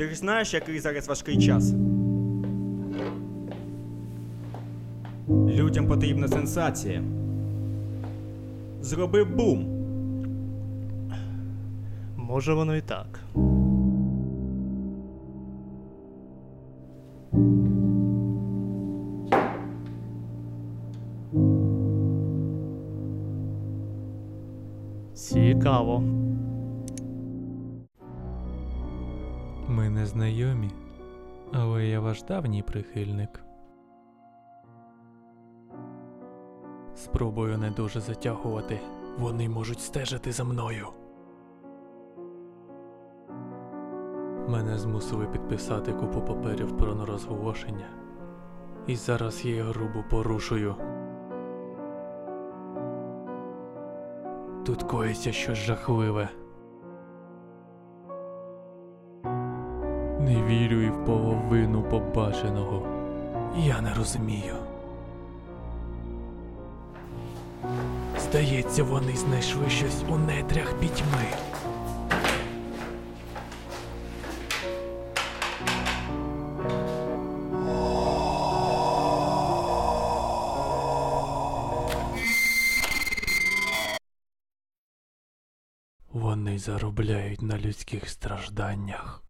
Ти ж знаєш, який зараз важкий час. Людям потрібна сенсація. Зроби бум. Може воно і так. Цікаво. Ми не знайомі, але я ваш давній прихильник. Спробую не дуже затягувати. Вони можуть стежити за мною. Мене змусили підписати купу паперів про нерозголошення. І зараз я їх грубо порушую. Тут коїться щось жахливе. Не вірю і в половину побаченого. Я не розумію. Здається, вони знайшли щось у нетрях пітьми. Вони заробляють на людських стражданнях.